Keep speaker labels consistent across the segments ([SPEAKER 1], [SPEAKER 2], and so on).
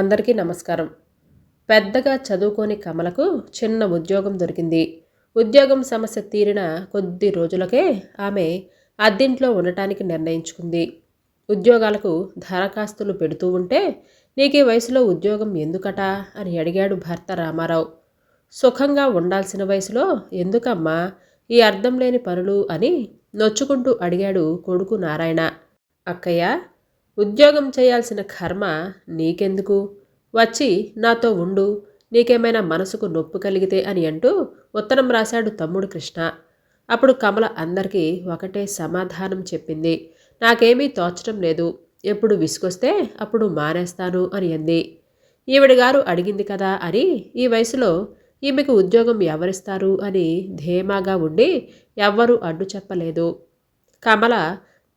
[SPEAKER 1] అందరికీ నమస్కారం. పెద్దగా చదువుకోని కమలకు చిన్న ఉద్యోగం దొరికింది. ఉద్యోగం సమస్య తీరిన కొద్ది రోజులకే ఆమె అద్దెంట్లో ఉండటానికి నిర్ణయించుకుంది. ఉద్యోగాలకు దరఖాస్తులు పెడుతూ ఉంటే నీకే వయసులో ఉద్యోగం ఎందుకట? అని అడిగాడు భర్త రామారావు. సుఖంగా ఉండాల్సిన వయసులో ఎందుకమ్మా? ఈ అర్థం లేని పనులు అని నొచ్చుకుంటూ అడిగాడు కొడుకు నారాయణ. అక్కయ్య ఉద్యోగం చేయాల్సిన కర్మ నీకెందుకు? వచ్చి నాతో ఉండు నీకేమైనా మనసుకు నొప్పి కలిగితే అని అంటూ ఉత్తరం రాశాడు తమ్ముడు కృష్ణ. అప్పుడు కమల అందరికీ ఒకటే సమాధానం చెప్పింది. నాకేమీ తోచడం లేదు. ఎప్పుడు విసుకొస్తే అప్పుడు మానేస్తాను అని అంది. ఈవిడ గారు అడిగింది కదా అని ఈ వయసులో ఈమెకు ఉద్యోగం ఎవరిస్తారు అని ధీమాగా ఉండి ఎవ్వరూ అడ్డు చెప్పలేదు. కమల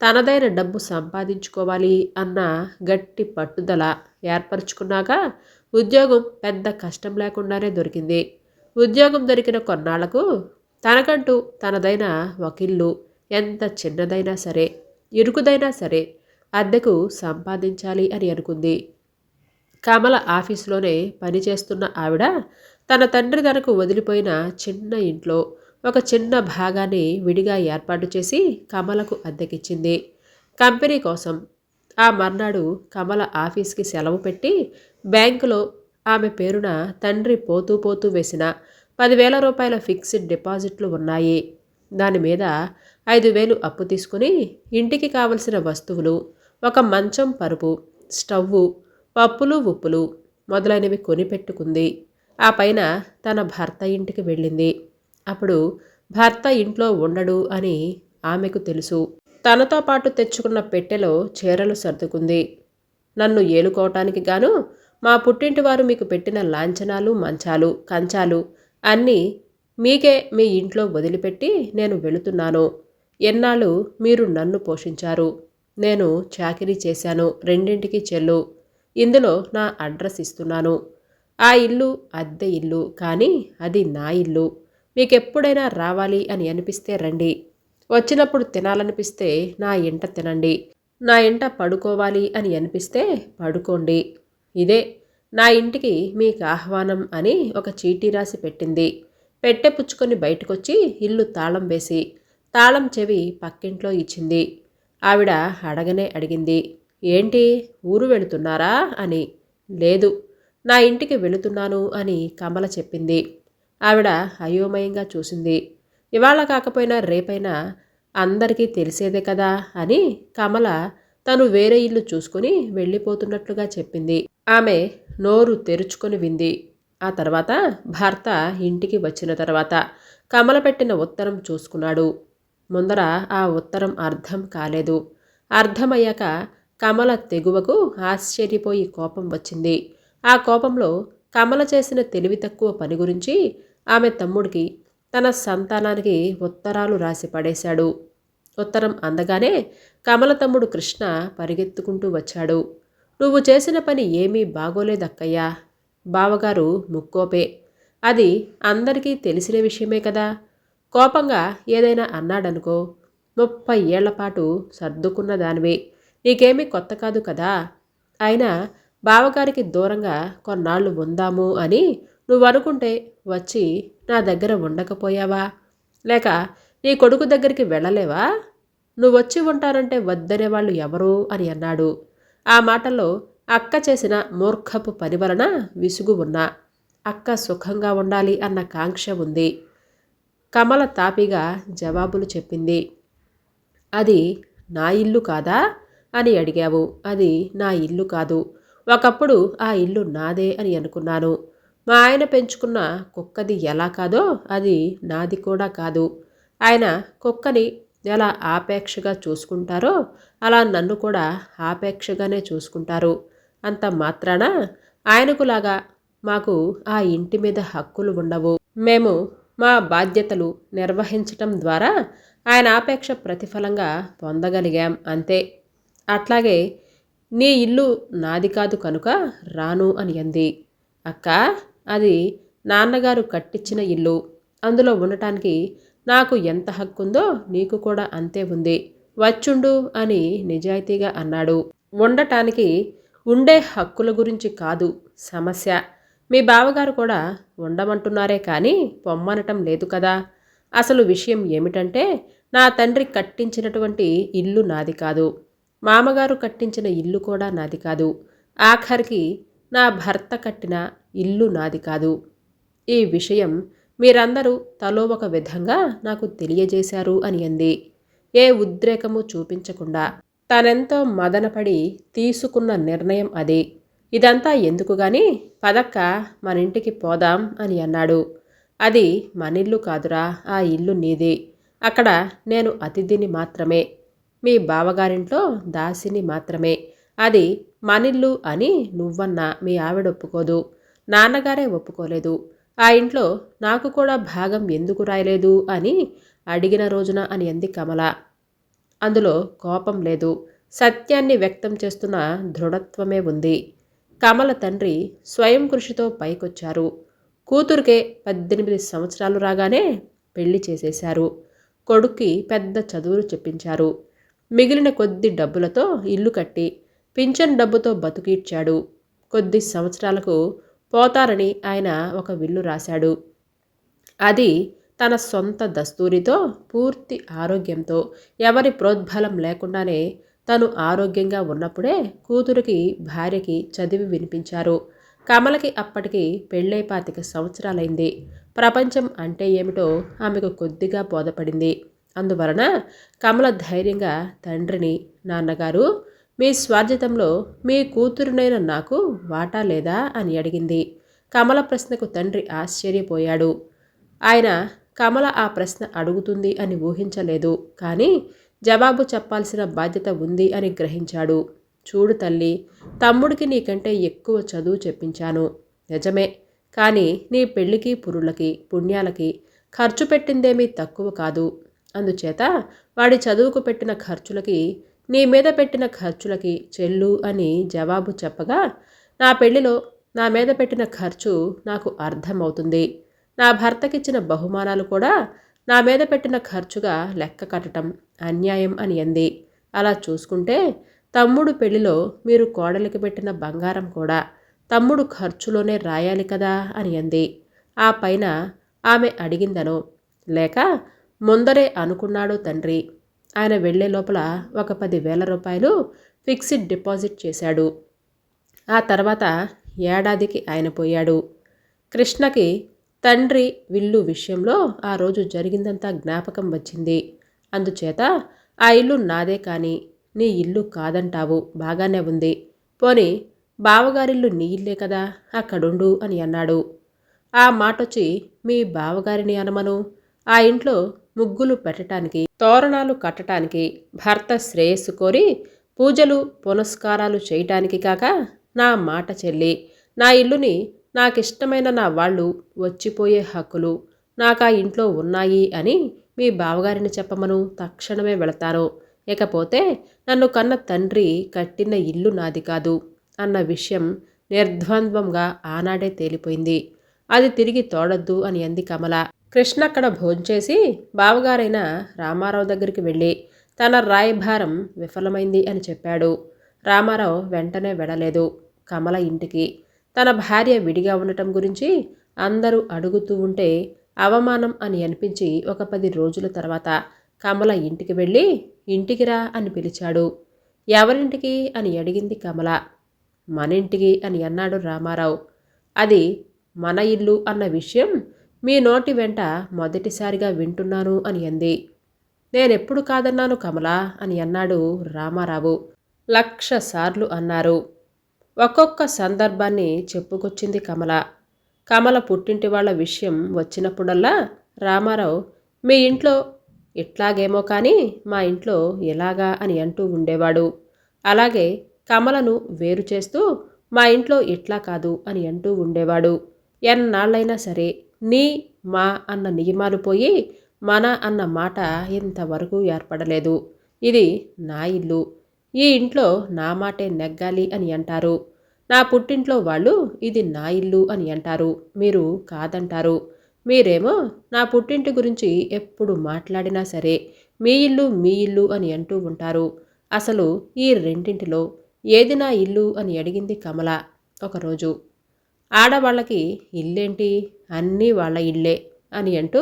[SPEAKER 1] తనదైన డబ్బు సంపాదించుకోవాలి అన్న గట్టి పట్టుదల ఏర్పరచుకున్నాక ఉద్యోగం పెద్ద కష్టం లేకుండానే దొరికింది. ఉద్యోగం దొరికిన కొన్నాళ్ళకు తనకంటూ తనదైన వకీళ్ళు ఎంత చిన్నదైనా సరే ఇరుకుదైనా సరే అద్దెకు సంపాదించాలి అని అనుకుంది. కమల ఆఫీసులోనే పనిచేస్తున్న ఆవిడ తన తండ్రి తనకు వదిలిపోయిన చిన్న ఇంట్లో ఒక చిన్న భాగాన్ని విడిగా ఏర్పాటు చేసి కమలకు అద్దెకిచ్చింది. కంపెనీ కోసం ఆ మర్నాడు కమల ఆఫీస్కి సెలవు పెట్టి బ్యాంకులో ఆమె పేరున తండ్రి పోతూ పోతూ వేసిన పదివేల రూపాయల ఫిక్స్డ్ డిపాజిట్లు ఉన్నాయి. దాని మీద ఐదు వేలు అప్పు తీసుకుని ఇంటికి కావలసిన వస్తువులు ఒక మంచం పరుపు స్టవ్వు పప్పులు ఉప్పులు మొదలైనవి కొనిపెట్టుకుంది ఆ పైన తన భర్త ఇంటికి వెళ్ళింది. అప్పుడు భర్త ఇంట్లో ఉండడు అని ఆమెకు తెలుసు. తనతో పాటు తెచ్చుకున్న పెట్టెలో చీరలు సర్దుకుంది. నన్ను ఏలుకోవటానికి గాను మా పుట్టింటి వారు మీకు పెట్టిన లాంఛనాలు మంచాలు కంచాలు అన్నీ మీకే మీ ఇంట్లో వదిలిపెట్టి నేను వెళుతున్నాను. ఎన్నాళ్ళు మీరు నన్ను పోషించారు? నేను చాకిరీ చేశాను రెండింటికి చెల్లు. ఇందులో నా అడ్రస్ ఇస్తున్నాను. ఆ ఇల్లు అద్దె ఇల్లు కానీ అది నా ఇల్లు. మీకు ఎప్పుడైనా రావాలి అని అనిపిస్తే రండి. వచ్చినప్పుడు తినాలనిపిస్తే నా ఇంట తినండి. నా ఇంట పడుకోవాలి అని అనిపిస్తే పడుకోండి. ఇదే నా ఇంటికి మీకు ఆహ్వానం అని ఒక చీటీ రాసి పెట్టింది. పెట్టె పుచ్చుకొని బయటకొచ్చి ఇల్లు తాళం వేసి తాళం చెవి పక్కింట్లో ఇచ్చింది. ఆవిడ అడగనే అడిగింది ఏంటి ఊరు వెళుతున్నారా? అని. లేదు నా ఇంటికి వెళుతున్నాను అని కమల చెప్పింది. ఆవిడ అయోమయంగా చూసింది. ఇవాళ కాకపోయినా రేపైనా అందరికీ తెలిసేదే కదా అని కమల తను వేరే ఇల్లు చూసుకుని వెళ్ళిపోతున్నట్లుగా చెప్పింది. ఆమె నోరు తెరుచుకొని వింది. ఆ తర్వాత భర్త ఇంటికి వచ్చిన తర్వాత కమల పెట్టిన ఉత్తరం చూసుకున్నాడు. ముందర ఆ ఉత్తరం అర్థం కాలేదు. అర్థమయ్యాక కమల తెగువకు ఆశ్చర్యపోయి కోపం వచ్చింది. ఆ కోపంలో కమల చేసిన తెలివి తక్కువ పని గురించి ఆమె తమ్ముడికి తన సంతానానికి ఉత్తరాలు రాసి పడేశాడు. ఉత్తరం అందగానే కమల తమ్ముడు కృష్ణ పరిగెత్తుకుంటూ వచ్చాడు. నువ్వు చేసిన పని ఏమీ బాగోలేదక్కయ్యా. బావగారు ముక్కోపే. అది అందరికీ తెలిసిన విషయమే కదా. కోపంగా ఏదైనా అన్నాడనుకో ముప్పై ఏళ్ళపాటు సర్దుకున్న దానివే. నీకేమీ కొత్త కాదు కదా. అయినా బావగారికి దూరంగా కొన్నాళ్ళు ఉందాము అని నువ్వు అనుకుంటే వచ్చి నా దగ్గర ఉండకపోయావా? లేక నీ కొడుకు దగ్గరికి వెళ్ళలేవా? నువ్వు వచ్చి ఉంటానంటే వద్దనే వాళ్ళు ఎవరు? అని అన్నాడు. ఆ మాటల్లో అక్క చేసిన మూర్ఖపు పని వలన విసుగు ఉన్నా. అక్క సుఖంగా ఉండాలి అన్న కాంక్ష ఉంది. కమల తాపిగా జవాబులు చెప్పింది. అది నా ఇల్లు కాదా? అని అడిగావు. అది నా ఇల్లు కాదు. ఒకప్పుడు ఆ ఇల్లు నాదే అని అనుకున్నాను. మా ఆయన పెంచుకున్న కుక్కది ఎలా కాదో అది నాది కూడా కాదు. ఆయన కుక్కని ఎలా ఆపేక్షగా చూసుకుంటారో అలా నన్ను కూడా ఆపేక్షగానే చూసుకుంటారు. అంత మాత్రాన? ఆయనకులాగా మాకు ఆ ఇంటి మీద హక్కులు ఉండవు. మేము మా బాధ్యతలు నిర్వహించటం ద్వారా ఆయన ఆపేక్ష ప్రతిఫలంగా పొందగలిగాం అంతే. అట్లాగే నీ ఇల్లు నాది కాదు కనుక రాను అని అంది. అక్క అది నాన్నగారు కట్టించిన ఇల్లు. అందులో ఉండటానికి నాకు ఎంత హక్కుందో నీకు కూడా అంతే ఉంది. వచ్చుండు అని నిజాయితీగా అన్నాడు. ఉండటానికి ఉండే హక్కుల గురించి కాదు సమస్య. మీ బావగారు కూడా ఉండమంటున్నారే కానీ పొమ్మనటం లేదు కదా. అసలు విషయం ఏమిటంటే నా తండ్రి కట్టించినటువంటి ఇల్లు నాది కాదు. మామగారు కట్టించిన ఇల్లు కూడా నాది కాదు. ఆఖరికి నా భర్త కట్టిన ఇల్లు నాది కాదు. ఈ విషయం మీరందరూ తలో ఒక విధంగా నాకు తెలియజేశారు అని అంది. ఏ ఉద్రేకము చూపించకుండా తనెంతో మదనపడి తీసుకున్న నిర్ణయం అది. ఇదంతా ఎందుకు గాని పదక్క మన ఇంటికి పోదాం అని అన్నాడు. అది మనిల్లు కాదురా ఆ ఇల్లు నీది. అక్కడ నేను అతిథిని మాత్రమే. మీ బావగారింట్లో దాసిని మాత్రమే. అది మనిల్లు అని నువ్వన్నా మీ ఆవిడ ఒప్పుకోదు. నాన్నగారే ఒప్పుకోలేదు. ఆ ఇంట్లో నాకు కూడా భాగం ఎందుకు రాయలేదు అని అడిగిన రోజున అని అంది కమల. అందులో కోపం లేదు. సత్యాన్ని వ్యక్తం చేస్తున్న దృఢత్వమే ఉంది. కమల తండ్రి స్వయం కృషితో పైకొచ్చారు. కూతురికే పద్దెనిమిది సంవత్సరాలు రాగానే పెళ్ళి చేసేశారు. కొడుక్కి పెద్ద చదువులు చెప్పించారు. మిగిలిన కొద్ది డబ్బులతో ఇల్లు కట్టి పింఛన్ డబ్బుతో బతుకీడ్చాడు కొద్ది సంవత్సరాలకు పోతారని ఆయన ఒక విల్లు రాశాడు. అది తన సొంత దస్తూరితో పూర్తి ఆరోగ్యంతో ఎవరి ప్రోద్బలం లేకుండానే తను ఆరోగ్యంగా ఉన్నప్పుడే కూతురికి భార్యకి చదివి వినిపించారు. కమలకి అప్పటికి పెళ్ళై పాతిక సంవత్సరాలైంది. ప్రపంచం అంటే ఏమిటో ఆమెకు కొద్దిగా బోధపడింది. అందువలన కమల ధైర్యంగా తండ్రిని నాన్నగారు మీ స్వార్జితంలో మీ కూతురునైన నాకు వాటా లేదా? అని అడిగింది. కమల ప్రశ్నకు తండ్రి ఆశ్చర్యపోయాడు. ఆయన కమల ఆ ప్రశ్న అడుగుతుంది అని ఊహించలేదు. కానీ జవాబు చెప్పాల్సిన బాధ్యత ఉంది అని గ్రహించాడు. చూడు తల్లి తమ్ముడికి నీకంటే ఎక్కువ చదువు చెప్పించాను. నిజమే. కానీ నీ పెళ్ళికి పురులకి పుణ్యాలకి ఖర్చు పెట్టిందేమీ తక్కువ కాదు. అందుచేత వాడి చదువుకు పెట్టిన ఖర్చులకి నీ మీద పెట్టిన ఖర్చులకి చెల్లు అని జవాబు చెప్పగా నా పెళ్ళిలో నా మీద పెట్టిన ఖర్చు నాకు అర్థమవుతుంది. నా భర్తకిచ్చిన బహుమానాలు కూడా నా మీద పెట్టిన ఖర్చుగా లెక్క కట్టడం అన్యాయం అని అంది. అలా చూసుకుంటే తమ్ముడు పెళ్ళిలో మీరు కోడలికి పెట్టిన బంగారం కూడా తమ్ముడు ఖర్చులోనే రాయాలి కదా అని అంది. ఆ పైన ఆమె అడిగిందనో. లేక ముందరే అనుకున్నాడో తండ్రి. ఆయన వెళ్ళే లోపల ఒక పది వేల రూపాయలు ఫిక్స్డ్ డిపాజిట్ చేశాడు. ఆ తర్వాత ఏడాదికి ఆయన పోయాడు. కృష్ణకి తండ్రి విల్లు విషయంలో ఆ రోజు జరిగిందంతా జ్ఞాపకం వచ్చింది. అందుచేత ఆ ఇల్లు నాదే కానీ నీ ఇల్లు కాదంటావు బాగానే ఉంది. పోని బావగారిల్లు నీ ఇల్లే కదా అక్కడుండు అని అన్నాడు. ఆ మాటొచ్చి మీ బావగారిని అనమను? ఆ ఇంట్లో ముగ్గులు పెట్టడానికి తోరణాలు కట్టడానికి భర్త శ్రేయస్సు కోరి పూజలు పునస్కారాలు చేయటానికి కాక నా మాట చెల్లి నా ఇల్లుని నాకిష్టమైన నా వాళ్ళు వచ్చిపోయే హక్కులు నాకు ఆ ఇంట్లో ఉన్నాయి అని మీ బావగారిని చెప్పమను తక్షణమే వెళతాను ఇకపోతే నన్ను కన్న తండ్రి కట్టిన ఇల్లు నాది కాదు అన్న విషయం నిర్ద్వంద్వంగా ఆనాడే తేలిపోయింది. అది తిరిగి తోడద్దు అని అంది కమల. కృష్ణ అక్కడ భోంచేసి బావగారైన రామారావు దగ్గరికి వెళ్ళి తన రాయభారం విఫలమైంది అని చెప్పాడు. రామారావు వెంటనే వెడలేదు కమల ఇంటికి తన భార్య విడిగా ఉండటం గురించి అందరూ అడుగుతూ ఉంటే అవమానం అని అనిపించి ఒక పది రోజుల తర్వాత కమల ఇంటికి వెళ్ళి ఇంటికి రా అని పిలిచాడు. ఎవరింటికి అని అడిగింది కమల. మన ఇంటికి అని అన్నాడు రామారావు. అది మన ఇల్లు అన్న విషయం మీ నోటి వెంట మొదటిసారిగా వింటున్నాను అని అంది. నేనెప్పుడు కాదన్నాను కమల అని అన్నాడు రామారావు. లక్ష సార్లు అన్నారు. ఒక్కొక్క సందర్భాన్ని చెప్పుకొచ్చింది కమల. కమల పుట్టింటి వాళ్ళ విషయం వచ్చినప్పుడల్లా రామారావు మీ ఇంట్లో ఇట్లాగేమో కానీ మా ఇంట్లో ఎలాగా? అని అంటూ ఉండేవాడు. అలాగే కమలను వేరు చేస్తూ మా ఇంట్లో ఇట్లా కాదు అని అంటూ ఉండేవాడు. ఎన్నాళ్ళైనా సరే నీ మా అన్న నియమాలు పోయి మన అన్న మాట ఇంతవరకు ఏర్పడలేదు. ఇది నా ఇల్లు. ఈ ఇంట్లో నా మాటే నెగ్గాలి అని అంటారు. నా పుట్టింట్లో వాళ్ళు ఇది నా ఇల్లు అని అంటారు. మీరు కాదంటారు. మీరేమో నా పుట్టింటి గురించి ఎప్పుడు మాట్లాడినా సరే మీ ఇల్లు మీ ఇల్లు అని అంటూ ఉంటారు. అసలు ఈ రెండింటిలో ఏది నా ఇల్లు అని అడిగింది కమల ఒకరోజు. ఆడవాళ్ళకి ఇల్లేంటి? అన్నీ వాళ్ళ ఇల్లే అని అంటూ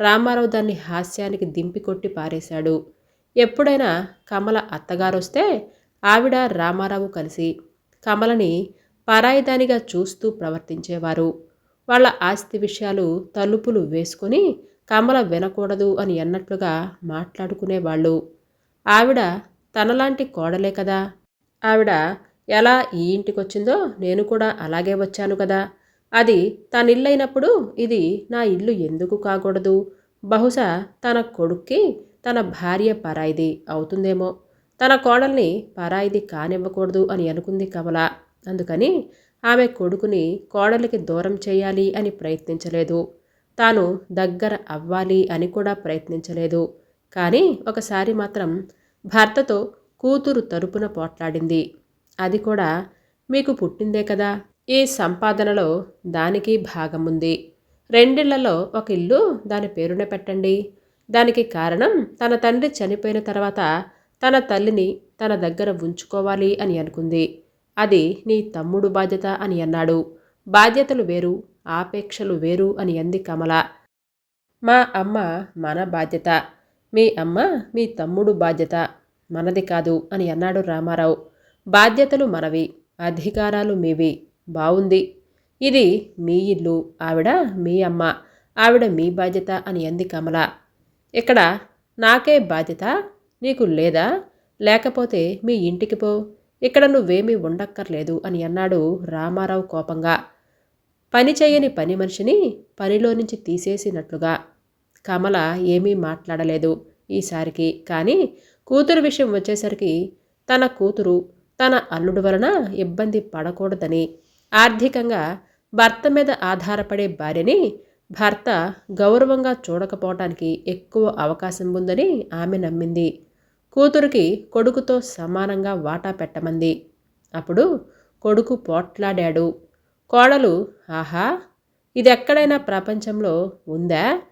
[SPEAKER 1] రామారావు దాన్ని హాస్యానికి దింపి కొట్టి పారేశాడు. ఎప్పుడైనా కమల అత్తగారొస్తే ఆవిడ రామారావు కలిసి కమలని పరాయిదానిగా చూస్తూ ప్రవర్తించేవారు. వాళ్ళ ఆస్తి విషయాలు తలుపులు వేసుకొని కమల వినకూడదు అని అన్నట్లుగా మాట్లాడుకునేవాళ్ళు. ఆవిడ తనలాంటి కోడలే కదా. ఆవిడ ఎలా ఈ ఇంటికొచ్చిందో నేను కూడా అలాగే వచ్చాను కదా. అది తన ఇల్లైనప్పుడు ఇది నా ఇల్లు ఎందుకు కాకూడదు? బహుశా తన కొడుక్కి తన భార్య పరాయిది అవుతుందేమో. తన కోడల్ని పరాయిది కానివ్వకూడదు అని అనుకుంది కమల. అందుకని ఆమె కొడుకుని కోడలికి దూరం చేయాలి అని ప్రయత్నించలేదు. తాను దగ్గర అవ్వాలి అని కూడా ప్రయత్నించలేదు. కానీ ఒకసారి మాత్రం భర్తతో కూతురు తరపున పోట్లాడింది. అది కూడా మీకు పుట్టిందే కదా? ఈ సంపాదనలో దానికి భాగముంది. రెండిళ్ళలో ఒక ఇల్లు దాని పేరున పెట్టండి. దానికి కారణం తన తండ్రి చనిపోయిన తర్వాత తన తల్లిని తన దగ్గర ఉంచుకోవాలి అని అనుకుంది. అది నీ తమ్ముడు బాధ్యత అని అన్నాడు. బాధ్యతలు వేరు ఆపేక్షలు వేరు అని అంది కమల. మా అమ్మ మన బాధ్యత. మీ అమ్మ మీ తమ్ముడు బాధ్యత. మనది కాదు అని అన్నాడు రామారావు. బాధ్యతలు మనవి అధికారాలు మీవి. బావుంది. ఇది మీ ఇల్లు ఆవిడ మీ అమ్మ ఆవిడ మీ బాధ్యత అని అంది కమల. ఇక్కడ నాకే బాధ్యత నీకు లేదా? లేకపోతే మీ ఇంటికి పో ఇక్కడ నువ్వేమీ ఉండక్కర్లేదు అని అన్నాడు రామారావు కోపంగా. పని చేయని పని మనిషిని పనిలో నుంచి తీసేసినట్లుగా. కమల ఏమీ మాట్లాడలేదు ఈసారికి కానీ కూతురు విషయం వచ్చేసరికి తన కూతురు తన అల్లుడు వలన ఇబ్బంది పడకూడదని ఆర్థికంగా భర్త మీద ఆధారపడే భార్యని భర్త గౌరవంగా చూడకపోవటానికి ఎక్కువ అవకాశం ఉందని ఆమె నమ్మింది. కూతురికి కొడుకుతో సమానంగా వాటా పెట్టమంది. అప్పుడు కొడుకు పోట్లాడాడు. కోడలు ఆహా ఇది ఎక్కడైనా ప్రపంచంలో ఉందా?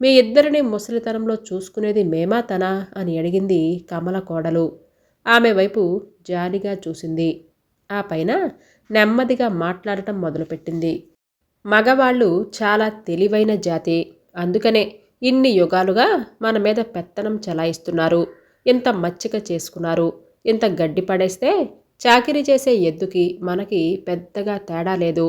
[SPEAKER 1] మీ ఇద్దరిని ముసలితనంలో చూసుకునేది మేమా తనా? అని అడిగింది కమల కోడలు. ఆమె వైపు జాలిగా చూసింది. ఆ పైన నెమ్మదిగా మాట్లాడటం మొదలుపెట్టింది. మగవాళ్ళు చాలా తెలివైన జాతి. అందుకనే ఇన్ని యుగాలుగా మన మీద పెత్తనం చలాయిస్తున్నారు. ఇంత మచ్చిక చేసుకున్నారు. ఇంత గడ్డి పడేస్తే చాకిరీ చేసే ఎద్దుకి మనకి పెద్దగా తేడా లేదు.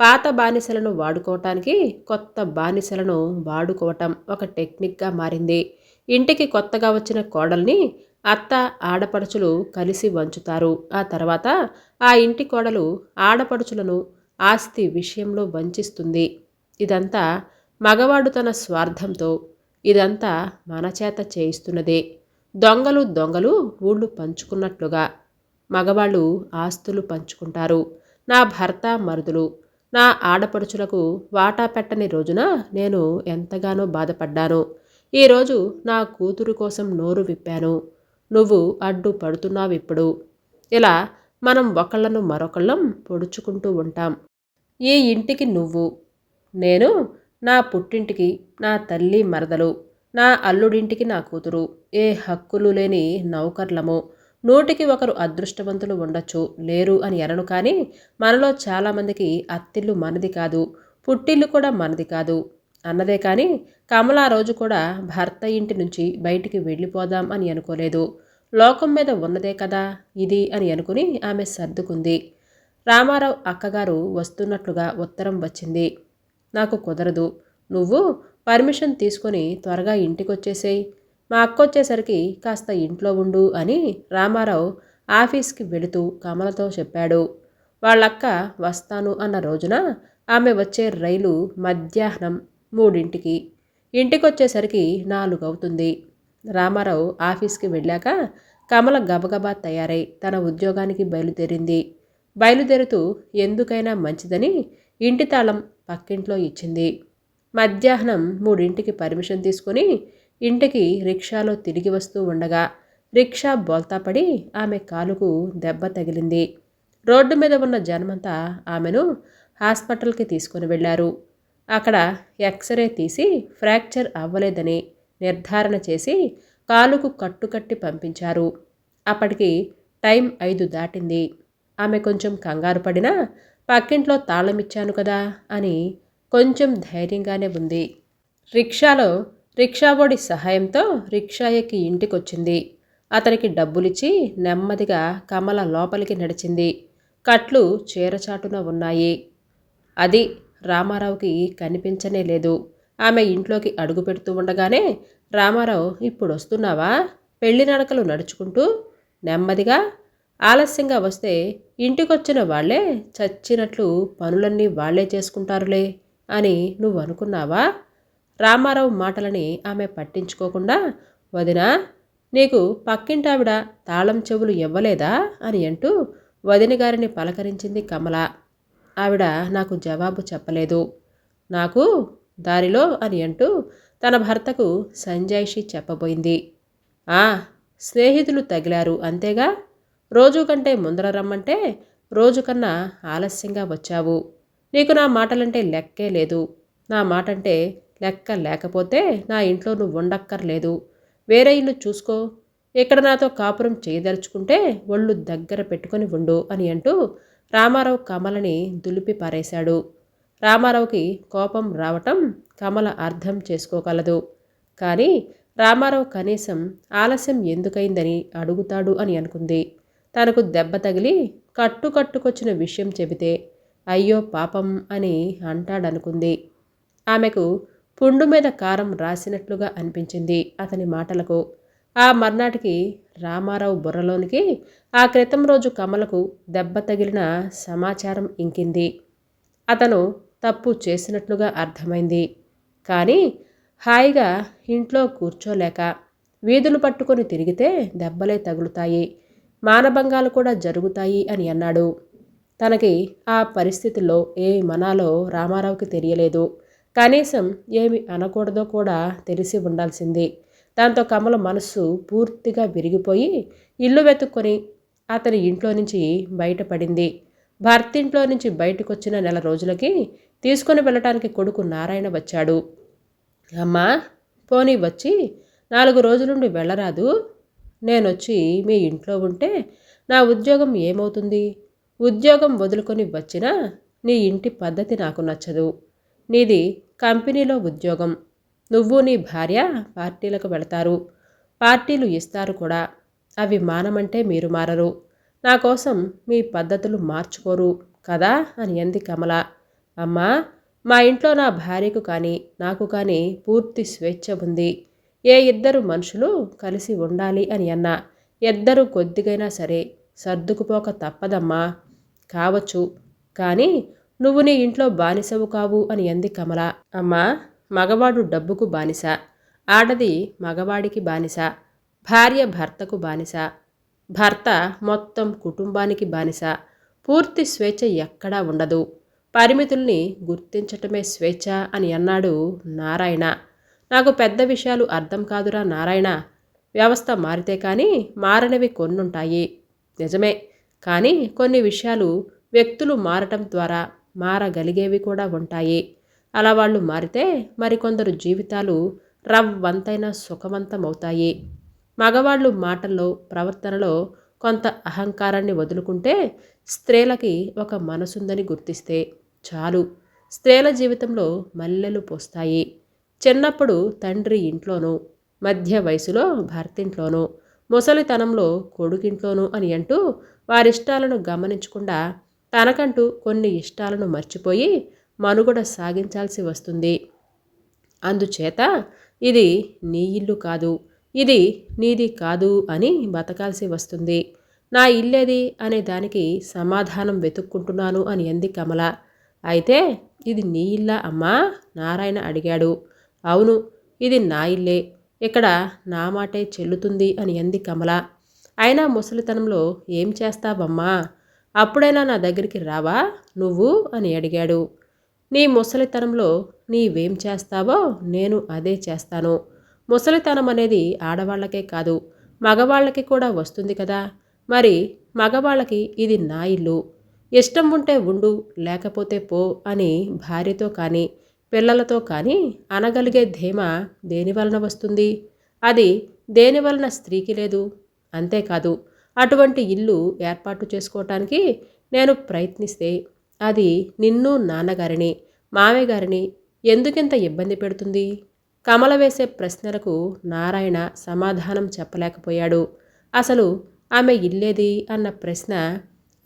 [SPEAKER 1] పాత బానిసలను వాడుకోవటానికి కొత్త బానిసలను వాడుకోవటం ఒక టెక్నిక్గా మారింది. ఇంటికి కొత్తగా వచ్చిన కోడల్ని అత్త ఆడపడుచులు కలిసి వంచుతారు. ఆ తర్వాత ఆ ఇంటి కోడలు ఆడపడుచులను ఆస్తి విషయంలో వంచిస్తుంది. ఇదంతా మగవాడు తన స్వార్థంతో ఇదంతా మన చేత చేయిస్తున్నదే. దొంగలు దొంగలు ఊళ్ళు పంచుకున్నట్లుగా మగవాళ్ళు ఆస్తులు పంచుకుంటారు. నా భర్త మరుదులు నా ఆడపడుచులకు వాటా పెట్టని రోజున నేను ఎంతగానో బాధపడ్డాను. ఈరోజు నా కూతురు కోసం నోరు విప్పాను. నువ్వు అడ్డు పడుతున్నావిప్పుడు. ఇలా మనం ఒకళ్ళను మరొకళ్ళం పొడుచుకుంటూ ఉంటాం. ఈ ఇంటికి నువ్వు. నేను నా పుట్టింటికి నా తల్లి మరదలు. నా అల్లుడింటికి నా కూతురు. ఏ హక్కులు లేని నౌకర్లము. నూటికి ఒకరు అదృష్టవంతులు ఉండొచ్చు లేరు అని అనను కానీ మనలో చాలామందికి అత్తిల్లు మనది కాదు. పుట్టిల్లు కూడా మనది కాదు. అన్నదే కానీ కమల రోజు కూడా భర్త ఇంటి నుంచి బయటికి వెళ్ళిపోదాం అని అనుకోలేదు. లోకం మీద ఉన్నదే కదా ఇది అని అనుకుని ఆమె సర్దుకుంది. రామారావు అక్కగారు వస్తున్నట్లుగా ఉత్తరం వచ్చింది. నాకు కుదరదు. నువ్వు పర్మిషన్ తీసుకొని త్వరగా ఇంటికొచ్చేసేయి. మా అక్క వచ్చేసరికి కాస్త ఇంట్లో ఉండు అని రామారావు ఆఫీస్కి వెళుతూ కమలతో చెప్పాడు. వాళ్ళక్క వస్తాను అన్న రోజున ఆమె వచ్చే రైలు మధ్యాహ్నం మూడింటికి. ఇంటికొచ్చేసరికి నాలుగు అవుతుంది రామారావు ఆఫీస్కి వెళ్ళాక కమల గబగబా తయారై తన ఉద్యోగానికి బయలుదేరింది. బయలుదేరుతూ ఎందుకైనా మంచిదని ఇంటి తాళం పక్కింట్లో ఇచ్చింది. మధ్యాహ్నం మూడింటికి పర్మిషన్ తీసుకుని ఇంటికి రిక్షాలో తిరిగి వస్తూ ఉండగా రిక్షా బోల్తాపడి ఆమె కాలుకు దెబ్బ తగిలింది. రోడ్డు మీద ఉన్న జనమంతా ఆమెను హాస్పిటల్కి తీసుకుని వెళ్ళారు. అక్కడ ఎక్స్రే తీసి ఫ్రాక్చర్ అవ్వలేదని నిర్ధారణ చేసి కాలుకు కట్టుకట్టి పంపించారు. అప్పటికి టైం ఐదు దాటింది. ఆమె కొంచెం కంగారు పడినా పక్కింట్లో తాళమిచ్చాను కదా అని కొంచెం ధైర్యంగానే ఉంది. రిక్షాలో రిక్షాబోడి సహాయంతో రిక్షా ఎక్కి ఇంటికొచ్చింది. అతనికి డబ్బులిచ్చి నెమ్మదిగా కమల లోపలికి నడిచింది. కట్లు చీరచాటున ఉన్నాయి. అది రామారావుకి కనిపించనే లేదు. ఆమె ఇంట్లోకి అడుగు పెడుతూ ఉండగానే రామారావు ఇప్పుడు వస్తున్నావా? పెళ్ళి నడకలు నడుచుకుంటూ నెమ్మదిగా ఆలస్యంగా వస్తే ఇంటికొచ్చిన వాళ్ళే చచ్చినట్లు పనులన్నీ వాళ్ళే చేసుకుంటారులే అని నువ్వు అనుకున్నావా? రామారావు మాటలని ఆమె పట్టించుకోకుండా వదినా నీకు పక్కింటావిడ తాళం చెవులు ఇవ్వలేదా? అని అంటూ వదిన గారిని పలకరించింది కమల. ఆవిడ నాకు జవాబు చెప్పలేదు. నాకు దారిలో అని అంటూ తన భర్తకు సంజాయిషి చెప్పబోయింది. ఆ స్నేహితులు తగిలారు అంతేగా? రోజు కంటే ముందర రమ్మంటే రోజు కన్నా ఆలస్యంగా వచ్చావు. నీకు నా మాటలంటే లెక్కే లేదు. నా మాట అంటే లెక్క లేకపోతే నా ఇంట్లో నువ్వు ఉండక్కర్లేదు. వేరే ఇల్లు చూసుకో. ఇక్కడ నాతో కాపురం చేయదలుచుకుంటే ఒళ్ళు దగ్గర పెట్టుకొని ఉండు అని అంటూ రామారావు కమలని దులిపి పారేశాడు. రామారావుకి కోపం రావటం కమల అర్థం చేసుకోగలదు. కానీ రామారావు కనీసం ఆలస్యం ఎందుకైందని అడుగుతాడు అని అనుకుంది. తనకు దెబ్బ తగిలి కట్టుకట్టుకొచ్చిన విషయం చెబితే అయ్యో పాపం అని అంటాడనుకుంది. ఆమెకు పుండు మీద కారం రాసినట్లుగా అనిపించింది అతని మాటలకు. ఆ మర్నాటికి రామారావు బుర్రలోనికి ఆ క్రితం రోజు కమలకు దెబ్బ తగిలిన సమాచారం ఇంకింది. అతను తప్పు చేసినట్లుగా అర్థమైంది. కానీ హాయిగా ఇంట్లో కూర్చోలేక వీధులు పట్టుకొని తిరిగితే దెబ్బలే తగులుతాయి. మానభంగాలు కూడా జరుగుతాయి అని అన్నాడు. తనకి ఆ పరిస్థితుల్లో ఏ మనాలో రామారావుకి తెలియలేదు. కనీసం ఏమి అనకూడదో కూడా తెలిసి ఉండాల్సింది. దాంతో కమల మనస్సు పూర్తిగా విరిగిపోయి ఇల్లు వెతుక్కొని అతని ఇంట్లో నుంచి బయటపడింది. భర్తింట్లో నుంచి బయటకు వచ్చిన నెల రోజులకి తీసుకొని వెళ్ళటానికి కొడుకు నారాయణ వచ్చాడు. అమ్మా పోనీ వచ్చి నాలుగు రోజులుండి వెళ్ళరాదు. నేనొచ్చి మీ ఇంట్లో ఉంటే నా ఉద్యోగం ఏమవుతుంది? ఉద్యోగం వదులుకొని వచ్చినా నీ ఇంటి పద్ధతి నాకు నచ్చదు. నీది కంపెనీలో ఉద్యోగం. నువ్వు నీ భార్య పార్టీలకు వెళతారు. పార్టీలు ఇస్తారు కూడా. అవి మానమంటే మీరు మారరు. నా కోసం మీ పద్ధతులు మార్చుకోరు కదా అని అంది కమల. అమ్మా మా ఇంట్లో నా భార్యకు కానీ నాకు కానీ పూర్తి స్వేచ్ఛ ఉంది. ఏ ఇద్దరు మనుషులు కలిసి ఉండాలి అని అన్నా. ఇద్దరు కొద్దిగైనా సరే సర్దుకుపోక తప్పదమ్మా. కావచ్చు. కానీ నువ్వు నీ ఇంట్లో బానిసవు కావు అని అంది కమల. అమ్మా మగవాడు డబ్బుకు బానిస. ఆడది మగవాడికి బానిస. భార్య భర్తకు బానిస. భర్త మొత్తం కుటుంబానికి బానిస. పూర్తి స్వేచ్ఛ ఎక్కడా ఉండదు. పరిమితుల్ని గుర్తించటమే స్వేచ్ఛ అని అన్నాడు నారాయణ. నాకు పెద్ద విషయాలు అర్థం కాదురా నారాయణ. వ్యవస్థ మారితే కానీ మారనివి కొన్నుంటాయి. నిజమే. కానీ కొన్ని విషయాలు వ్యక్తులు మారటం ద్వారా మారగలిగేవి కూడా ఉంటాయి. అలా వాళ్ళు మారితే మరికొందరు జీవితాలు రవ్వంతైన సుఖవంతమవుతాయి. మగవాళ్ళు మాటల్లో ప్రవర్తనలో కొంత అహంకారాన్ని వదులుకుంటే స్త్రీలకి ఒక మనసుందని గుర్తిస్తే చాలు. స్త్రీల జీవితంలో మల్లెలు పోస్తాయి. చిన్నప్పుడు తండ్రి ఇంట్లోనూ మధ్య వయసులో భర్తింట్లోనూ ముసలితనంలో కొడుకింట్లోనూ అని అంటూ వారిష్టాలను గమనించకుండా తనకంటూ కొన్ని ఇష్టాలను మర్చిపోయి మనుగడ సాగించాల్సి వస్తుంది. అందుచేత ఇది నీ ఇల్లు కాదు ఇది నీది కాదు అని బతకాల్సి వస్తుంది. నా ఇల్లేది అనే దానికి సమాధానం వెతుక్కుంటున్నాను అని అంది కమల. అయితే ఇది నీ ఇల్లా అమ్మా? నారాయణ అడిగాడు. అవును ఇది నా ఇల్లే. ఇక్కడ నా మాటే చెల్లుతుంది అని అంది కమల. అయినా ముసలితనంలో ఏం చేస్తావమ్మా? అప్పుడైనా నా దగ్గరికి రావా నువ్వు? అని అడిగాడు. నీ ముసలితనంలో నీవేం చేస్తావో నేను అదే చేస్తాను. ముసలితనం అనేది ఆడవాళ్ళకే కాదు మగవాళ్ళకి కూడా వస్తుంది కదా. మరి మగవాళ్ళకి ఇది నా ఇల్లు. ఇష్టం ఉంటే ఉండు లేకపోతే పో అని భార్యతో కానీ పిల్లలతో కానీ అనగలిగే ధీమ దేని వలన వస్తుంది? అది దేని వలన స్త్రీకి లేదు? అంతేకాదు అటువంటి ఇల్లు ఏర్పాటు చేసుకోవటానికి నేను ప్రయత్నిస్తే అది నిన్ను నాన్నగారిని మామయ్య గారిని ఎందుకింత ఇబ్బంది పెడుతుంది? కమల వేసే ప్రశ్నలకు నారాయణ సమాధానం చెప్పలేకపోయాడు. అసలు ఆమె ఇల్లేది అన్న ప్రశ్న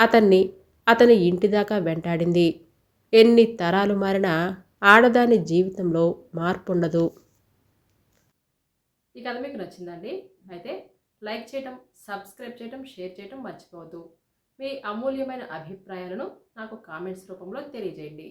[SPEAKER 1] అతన్ని అతని ఇంటిదాకా వెంటాడింది. ఎన్ని తరాలు మారినా ఆడదాని జీవితంలో మార్పు ఉండదు ఈ కథ మీకు నచ్చిందండి. అయితే లైక్ చేయటం సబ్స్క్రైబ్ చేయటం షేర్ చేయటం మర్చిపోవద్దు. మీ అమూల్యమైన అభిప్రాయాలను నాకు కామెంట్స్ రూపంలో తెలియజేయండి.